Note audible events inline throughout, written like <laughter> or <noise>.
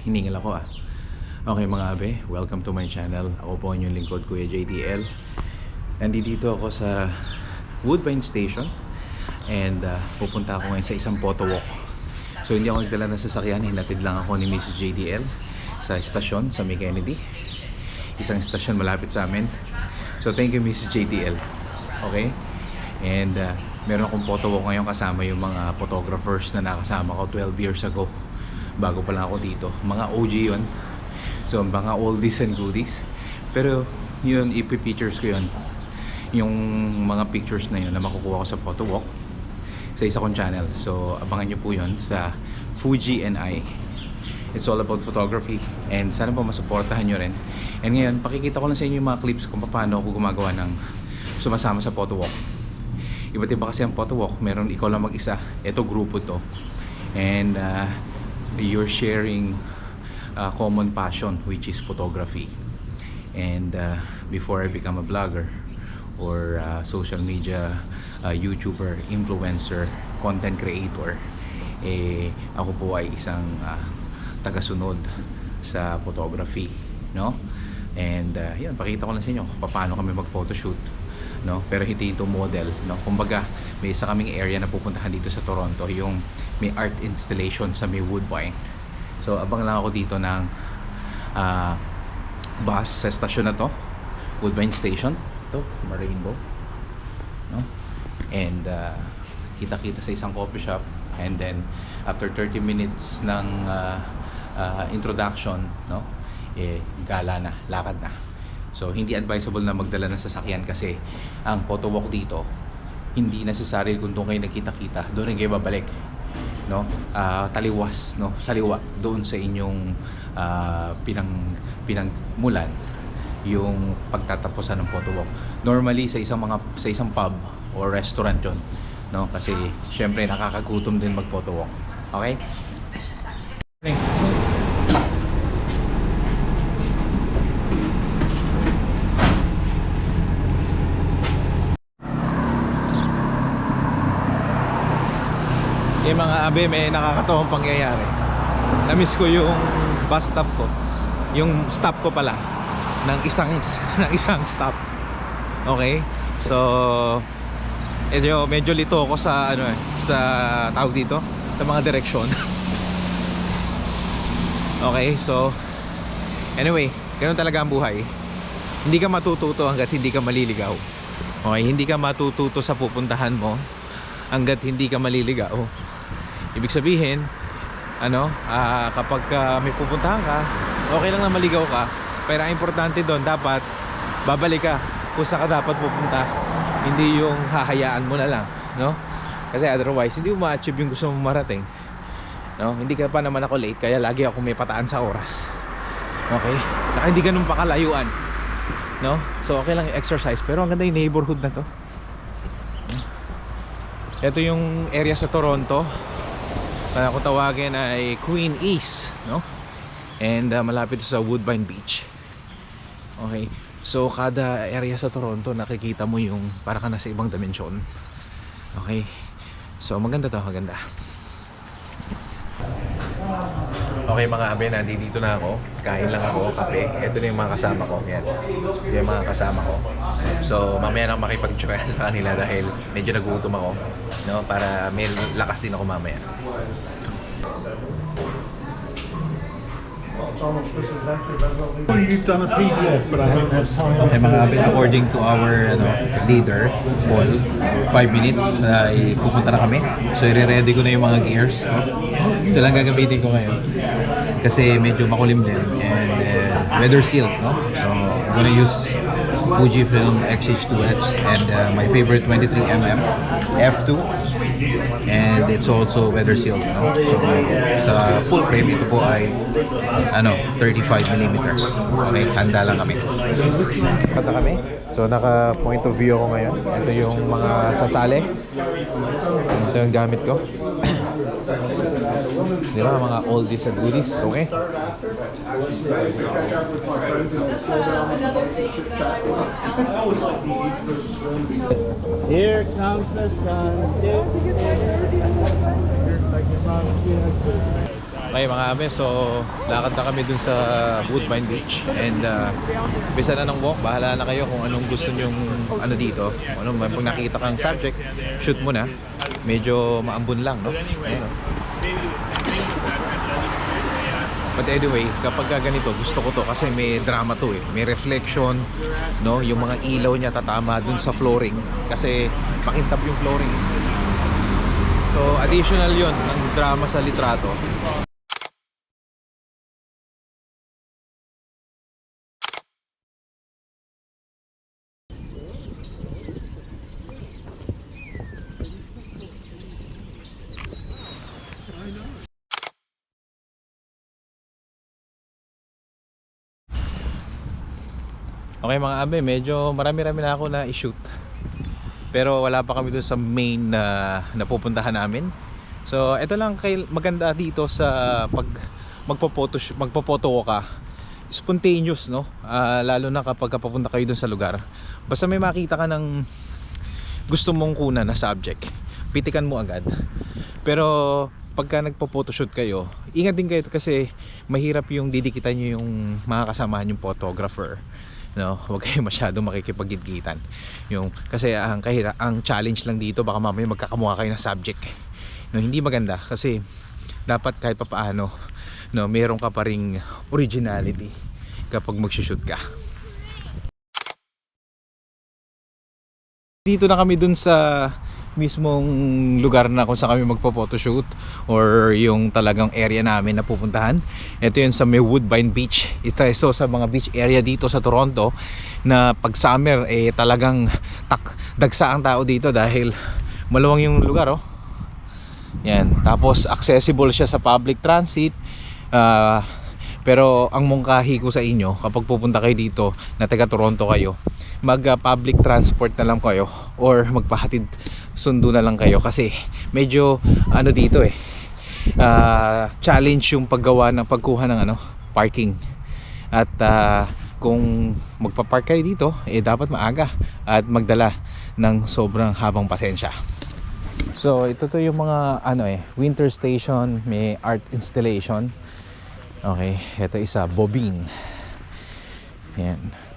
Hiningal ako ah. Okay mga abe, welcome to my channel. Ako po ang inyong lingkod, Kuya JDL. Nandito ako sa Woodbine Station and uh, pupunta ako ngayon sa isang photo walk. So hindi ako nagdala ng sasakyan, hinatid lang ako ni Mrs. JDL sa estasyon sa May Kennedy. Isang estasyon malapit sa amin. So thank you Mrs. JDL. Okay? And uh, meron akong photo walk ngayon kasama yung mga photographers na nakasama ko 12 years ago. Bago pa lang ako dito. Mga OG yun. So mga oldies and goodies. Pero yun, ipipictures ko yun. Yung mga pictures na yun na makukuha ko sa photo walk sa isa kong channel. So abangan nyo po yun sa Fuji and I. It's all about photography and sana po masuportahan nyo rin. And ngayon, pakikita ko lang sa inyo yung mga clips kung paano ako gumagawa ng sumasama sa photo walk. Iba't iba kasi ang photo walk. Meron ikaw lang mag-isa. Ito grupo to. And uh, you're sharing a common passion which is photography. And uh, before I become a blogger or uh, social media uh, YouTuber, influencer, content creator, eh, ako po ay isang uh, tagasunod sa photography, no? And uh, yan, pakita ko lang sa inyo paano kami mag-photoshoot, no? Pero hindi ito model, no? Kumbaga, may isa kaming area na pupuntahan dito sa Toronto, yung may art installation sa may Woodbine. So, abang lang ako dito ng uh, bus sa stasyon na to, Woodbine Station. Ito, Rainbow. No? And uh, kita-kita sa isang coffee shop and then after 30 minutes ng uh, uh, introduction, no? Eh gala na, lakad na. So hindi advisable na magdala ng sasakyan kasi ang photo walk dito hindi necessary kung doon kayo nagkita-kita, doon rin kayo babalik. No? Ah, taliwas, no? Saliwa doon sa inyong ah, pinang pinagmulan yung pagtatapusan ng photo walk. Normally sa isang mga sa isang pub or restaurant 'yon, no? Kasi syempre nakakagutom din mag photo walk. Okay? Yung mga abe may nakakatawang pangyayari. Namiss ko yung bus stop ko. Yung stop ko pala ng isang <laughs> ng isang stop. Okay? So medyo medyo lito ako sa ano eh, sa tawag dito, sa mga direksyon. <laughs> okay, so anyway, ganun talaga ang buhay. Hindi ka matututo hangga't hindi ka maliligaw. Okay, hindi ka matututo sa pupuntahan mo hangga't hindi ka maliligaw. Ibig sabihin, ano, ah, kapag ah, may pupuntahan ka, okay lang na maligaw ka. Pero ang importante doon, dapat babalik ka kung saan ka dapat pupunta. Hindi yung hahayaan mo na lang, no? Kasi otherwise, hindi mo ma-achieve yung gusto mong marating. No? Hindi ka pa naman ako late, kaya lagi ako may pataan sa oras. Okay? Saka hindi ganun pakalayuan. No? So okay lang yung exercise, pero ang ganda yung neighborhood na to. Ito yung area sa Toronto. Na kung tawagin ay Queen East, no? And uh, malapit sa Woodbine Beach. Okay. So kada area sa Toronto nakikita mo yung para ka nasa ibang dimensyon. Okay. So maganda to, maganda. Okay mga abe, nandito na ako. Kain lang ako, kape. Ito na yung mga kasama ko. Yan. Yan yung mga kasama ko. So mamaya na ako makipag-join <laughs> sa kanila dahil medyo nagutom ako. No? Para may lakas din ako mamaya. You've done a PDF, but I haven't had time. Okay mga according to our ano, leader, Paul, 5 minutes ay pupunta na kami. So i-ready ko na yung mga gears. Ito lang gagamitin ko ngayon. Kasi medyo makulimlim and uh, weather sealed. No? So I'm gonna use Fujifilm X-H2H and uh, my favorite 23mm f2 and it's also weather sealed no? so sa full frame ito po ay ano 35mm okay handa lang kami. Kata kami. So naka point of view ako ngayon. Ito yung mga sasali. Ito yung gamit ko di ba mga oldies and goodies okay Here comes the sun. Okay mga abe, so lakad na kami dun sa Woodbine Beach and uh, bisa na ng walk, bahala na kayo kung anong gusto nyong ano dito. Ano, pag nakita kang subject, shoot mo na. Medyo maambun lang, no? Ayun, no? But anyway, kapag ka ganito, gusto ko to kasi may drama to eh. May reflection, no? Yung mga ilaw niya tatama dun sa flooring kasi pakintab yung flooring. So, additional yon ng drama sa litrato. Okay mga abe, medyo marami-rami na ako na i-shoot. Pero wala pa kami doon sa main na napupuntahan namin. So, ito lang kay maganda dito sa pag magpo-photo magpo-photo ka. Spontaneous, no? Ah, lalo na kapag papunta kayo doon sa lugar. Basta may makita ka ng gusto mong kunan na subject, pitikan mo agad. Pero pagka nagpo-photoshoot kayo, ingat din kayo kasi mahirap yung didikitan nyo yung mga kasamahan yung photographer no? <laughs> Huwag kayo masyadong makikipagitgitan yung kasi ang kahira ang challenge lang dito baka mamaya magkakamukha kayo ng subject. No hindi maganda kasi dapat kahit papaano no meron ka pa ring originality kapag magsushoot ka. Dito na kami dun sa mismong lugar na kung saan kami magpo-photoshoot or yung talagang area namin na pupuntahan. Ito yun sa may Woodbine Beach. Ito ito sa mga beach area dito sa Toronto na pag summer eh talagang tak dagsa ang tao dito dahil maluwang yung lugar oh. Yan. Tapos accessible siya sa public transit. Ah, pero ang mungkahi ko sa inyo kapag pupunta kayo dito na taga Toronto kayo, mag uh, public transport na lang kayo or magpahatid sundo na lang kayo kasi medyo ano dito eh ah, challenge yung paggawa ng pagkuha ng ano parking. At ah, kung magpa-park kayo dito eh dapat maaga at magdala ng sobrang habang pasensya. So ito to yung mga ano eh winter station may art installation. Okay, ito isa bobine. Yan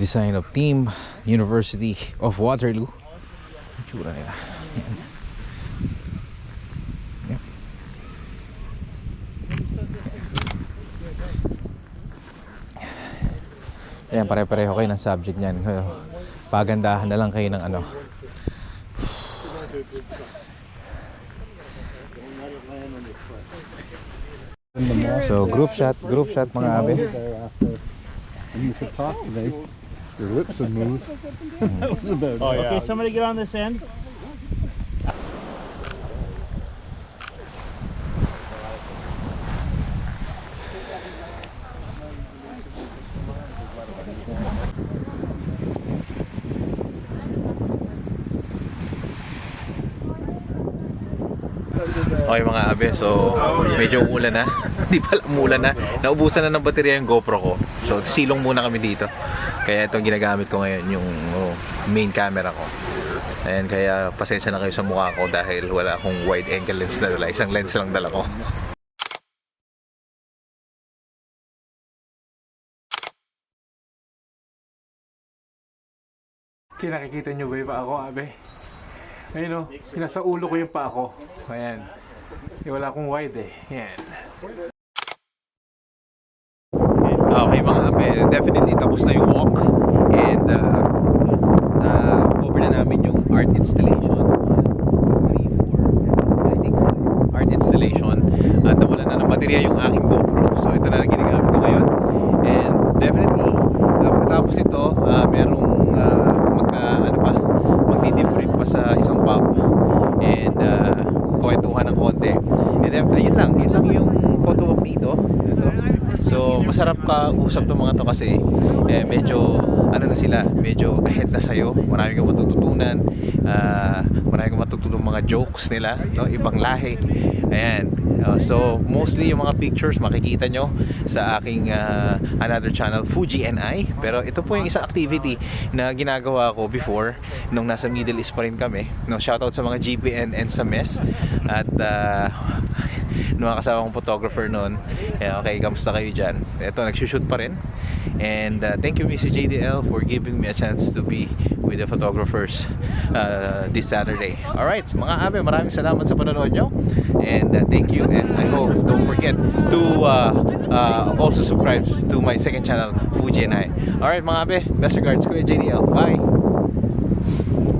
Design of Team University of Waterloo tsura nila Yan. Yan. Ayan, pare-pareho kayo ng subject niyan. Pagandahan na lang kayo ng ano. So, group shot, group shot mga abe. And you could talk today. Your lips would move. <laughs> that was about Oh, it. yeah. Okay, somebody get on this end. Okay mga abe, so medyo umulan na. <laughs> Hindi pala umulan na. Naubusan na ng baterya yung GoPro ko. So silong muna kami dito. Kaya itong ginagamit ko ngayon yung oh, main camera ko. Ayan, kaya pasensya na kayo sa mukha ko dahil wala akong wide angle lens na dala. Isang lens lang dala ko. Kinakikita nyo ba yung pa ako, abe? Ayun o, nasa ulo ko yung pa ako. Ayan. Eh, wala akong wide eh. Ayan. Okay mga abe, definitely tapos na yung walk. And uh, uh, cover na namin yung art installation. Art installation. At nawala na ng baterya yung aking GoPro. So ito na lang ginagamit ko ngayon. And definitely, tapos ito, uh, merong uh, magka, ano pa, magdi-different pa sa isang pub. And uh, kwentuhan ng konti. And then, ayun lang, yun lang yung photo walk dito. Ito. So, masarap ka usap ng mga to kasi eh, medyo ano na sila, medyo ahead na sa'yo. Marami kang matututunan. ah marami kang matutunan mga jokes nila, no? ibang lahi. Ayan. Uh, so, mostly yung mga pictures makikita nyo sa aking ah, another channel, Fuji NI. Pero ito po yung isang activity na ginagawa ko before nung nasa Middle East pa rin kami. No, shoutout sa mga GPN and sa MES. At ah, <laughs> ng mga kasama kong photographer noon. Eh, okay, kamusta kayo dyan? Ito, nagsushoot pa rin. And uh, thank you Mrs. JDL for giving me a chance to be with the photographers uh, this Saturday. Alright, mga abe, maraming salamat sa panonood nyo. And uh, thank you. And I hope, don't forget to uh, uh, also subscribe to my second channel, Fuji and I. Alright mga abe, best regards, Kuya JDL. Bye!